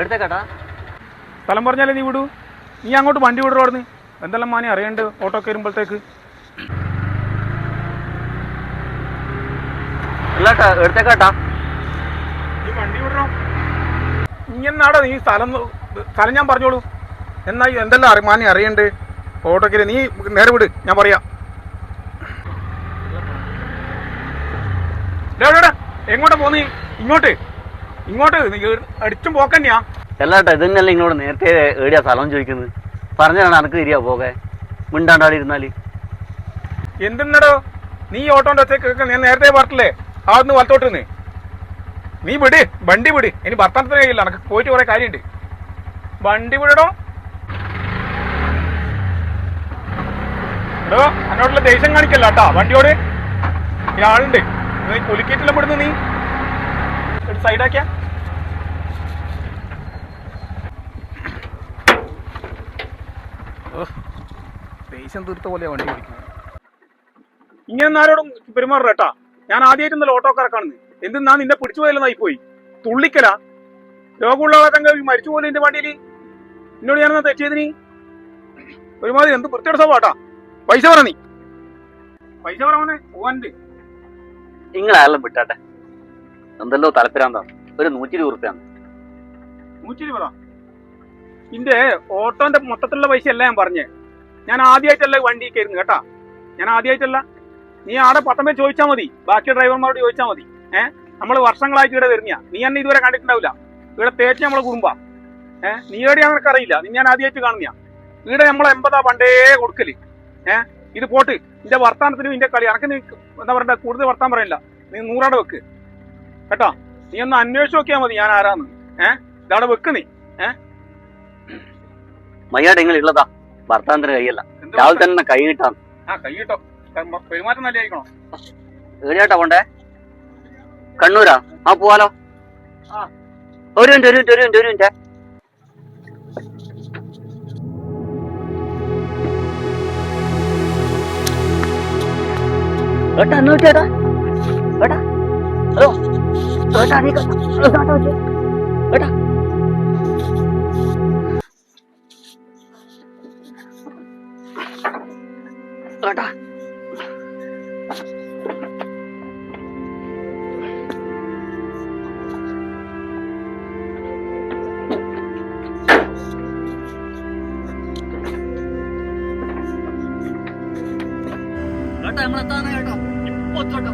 എടുത്തേക്കാട്ടാ. സ്ഥലം പറഞ്ഞാലേ നീ വിടൂ. നീ അങ്ങോട്ട് വണ്ടി വിടുക അവിടെ നിന്ന് എന്തെല്ലാം മാനി അറിയണ്ട് ഓട്ടോ കയറുമ്പോഴത്തേക്ക് ഇങ്ങനാടോ എടുത്തേക്കാട്ടാ. നീ വണ്ടി ഇങ്ങനാടാ നീ സ്ഥലം സ്ഥലം ഞാൻ പറഞ്ഞോളൂ. എന്നാ എന്തെല്ലാം അറി മാനി അറിയണ്ട്? ഓട്ടോക്കര് നീ നേരെ വിട് ഞാൻ പറയാം. എങ്ങോട്ടാ പോന്നീ? ഇങ്ങോട്ട്. ഇങ്ങോട്ട് അടിച്ചും പോക്കന്നെയാ. അല്ലാട്ടാ ഇതന്നെയല്ലേ ഇങ്ങോട്ട് നേരത്തെ ഏടിയാ സ്ഥലം ചോദിക്കുന്നത്. പറഞ്ഞാണ് അനക്ക് തിരിയാ പോകെ. മിണ്ടാണ്ടാടി ഇരുന്നാൽ എന്തെന്നടോ? നീ ഓട്ടോന്റെ ഒച്ചക്ക് ഞാൻ നേരത്തെ പറഞ്ഞില്ലേ ആദ്ന്ന് വലത്തോട്ട് നിന്ന് നീ വിട് വണ്ടി വിട്. ഇനി ഭർത്താനത്തിന് കഴിയില്ല എനക്ക് പോയിട്ട് കുറെ കാര്യമുണ്ട് വണ്ടി വിടടോ. എടോ എന്നോടുള്ള ദേഷ്യം കാണിക്കല്ല കേട്ടാ. വണ്ടിയോട് ഇയാളുണ്ട് കുലിക്കേറ്റില്ല വിടുന്നു നീ. ഒരു സൈഡാക്കിയ ദേഷ്യം തീർത്ത പോലെയാ വണ്ടി ഓടിക്കുന്നത് ഇങ്ങനെ ആരോടും പെരുമാറുക കേട്ടാ. ഞാൻ ആദ്യമായിട്ട് ഇന്നലെ ഓട്ടോക്കാരെ കാണുന്നത്. എന്തെന്നാ നിന്നെ പിടിച്ചു പോയല്ലെന്നായി പോയി. തുള്ളിക്കല. രോഗമുള്ളവളൊക്കെ മരിച്ചു പോലെ എന്റെ വണ്ടിയിൽ എന്നോട് ഞാനെന്നാ തെറ്റിയതിന് ഒരുമാതിരി എന്ത് വൃത്തിയുടെ സ്വഭാവട്ടാ പൈസ പറ നീ. പൈസ പറവനെ പോവാനുണ്ട്. നിങ്ങളെല്ലാം വിട്ടാട്ടെ? എന്തല്ലോ തലപ്പിരാന്താണ് ഒരു നൂറ്റി ഇരുപത് റുപ്യാണ് ഇന്റെ ഓട്ടോന്റെ മൊത്തത്തിലുള്ള പൈസ അല്ല ഞാൻ പറഞ്ഞേ. ഞാൻ ആദ്യമായിട്ടല്ല വണ്ടി കയറുന്നു കേട്ടാ. ഞാൻ ആദ്യമായിട്ടല്ല നീ ആടെ പത്തമ്പേ ചോദിച്ചാൽ മതി. ബാക്കി ഡ്രൈവർമാരോട് ചോദിച്ചാൽ മതി. ഏഹ് നമ്മൾ വർഷങ്ങളായിട്ട് ഇവിടെ വരുന്ന നീ എന്നെ ഇതുവരെ കണ്ടിട്ടുണ്ടാവില്ല. ഇവിടെ തേച്ച് നമ്മളെ കുടുംബ. ഏഹ് നീ എവിടെയാ നിനക്ക് അറിയില്ല നീ ഞാൻ ആദ്യമായിട്ട് കാണുന്ന ഇവിടെ നമ്മൾ എൺപതാ പണ്ടേ കൊടുക്കൽ. ഏഹ് ഇത് പോട്ട്. ഇന്റെ വർത്താനത്തിനും ഇന്റെ കളി. അനക്ക് നീ എന്താ പറയണ്ട? കൂടുതൽ വർത്താൻ പറയില്ല നീ നൂറാടെ വെക്ക്. കേട്ടോ? നീ ഒന്ന് അന്വേഷിച്ച് നോക്കിയാ മതി ഞാൻ ആരാന്ന്. ഏഹ് ഇതവിടെ വെക്ക് നീ. മയ്യാട് നിങ്ങൾ ഉള്ളതാ ഭർത്താന്തര കൈയല്ല രാവിലെ തന്നെ കൈ കിട്ടാന്ന് ആ കൈ കിട്ടോ പെരുമാറ്റം നല്ല ആയിരിക്കണോ? ഏടിയാട്ടാ പോണ്ടേ? കണ്ണൂരാ? ആ പോവാലോ. ഒരു മിനിറ്റ് ഒരു മിനിറ്റ് ഒരു മിനിറ്റ് ഒരു മിനിറ്റ്. ഏട്ടാ എന്ന് വെച്ചേട്ടാ ഏട്ടാ. ഏട്ടാ നീ ക- ഏട്ടാ നോക്കിയേ. ഏട്ടാ ഏട്ടാ ഏട്ടാ നമ്മളെത്താണ് കേട്ടോ ഇപ്പൊ എത്തോട്ടോ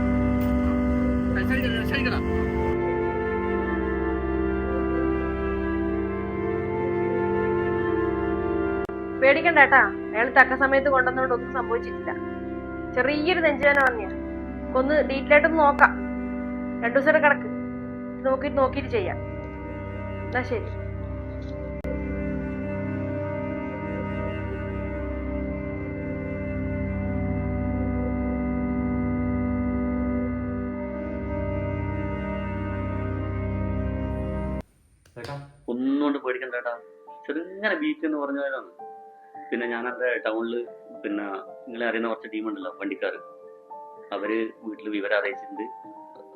രക്ഷയിക്കടാ രക്ഷയിക്കടാ പേടിക്കണ്ട ഏട്ടാ അയാൾ തക്ക സമയത്ത് കൊണ്ടുവന്നോണ്ട് ഒന്നും സംഭവിച്ചിട്ടില്ല. ചെറിയൊരു നെഞ്ചുവേന വന്നിയാ. ഒന്ന് ഡീറ്റെയിൽ ആയിട്ടൊന്ന് നോക്കാം. രണ്ടു ദിവസം കിടക്ക്. നോക്കിട്ട് നോക്കിയിട്ട് ചെയ്യാം. എന്നാ ശരി. ഒന്നുകൊണ്ട് പേടിക്കണ്ട ചേട്ടാ. ചെറുങ്ങനെ ബീച്ച് എന്ന് പറഞ്ഞ പോയതാണ് പിന്നെ ഞാൻ അവിടെ ടൗണിൽ പിന്നെ നിങ്ങളെ അറിയുന്ന കുറച്ച് ടീമുണ്ടല്ലോ വണ്ടിക്കാർ അവർ വീട്ടിൽ വിവരം അറിയിച്ചിട്ടുണ്ട്.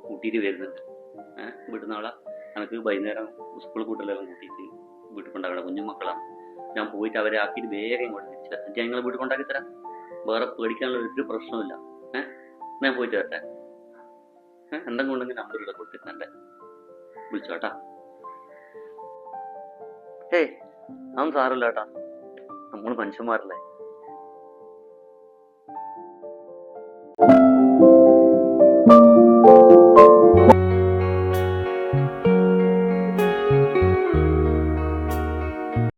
കൂട്ടിയിട്ട് വരുന്നുണ്ട്. ഏഹ് വീട്ടിൽ നാളെ എനിക്ക് വൈകുന്നേരം സ്കൂൾ കൂട്ടലെല്ലാം കൂട്ടിയിട്ട് വീട്ടിൽ കൊണ്ടാക്കണം കുഞ്ഞു മക്കളാണ് ഞാൻ പോയിട്ട് അവരെ ആക്കിയിട്ട് വേഗം ഇങ്ങോട്ട് തിരിച്ചു തരാം ഞാൻ നിങ്ങളെ വീട്ടിൽ കൊണ്ടാക്കി തരാം. വേറെ പേടിക്കാനുള്ള ഒരു പ്രശ്നമില്ല ഏഹ് ഞാൻ പോയിട്ട് വരട്ടെ. എന്തെങ്കിലും ഉണ്ടെങ്കിൽ നമ്പർ ഇവിടെ കൊടുത്തിട്ടുണ്ട്. വിളിച്ചോട്ടാ. ഏയ് അതൊന്നും സാറില്ല കേട്ടാ. നമ്മൾ മനുഷ്യന്മാരല്ലേ?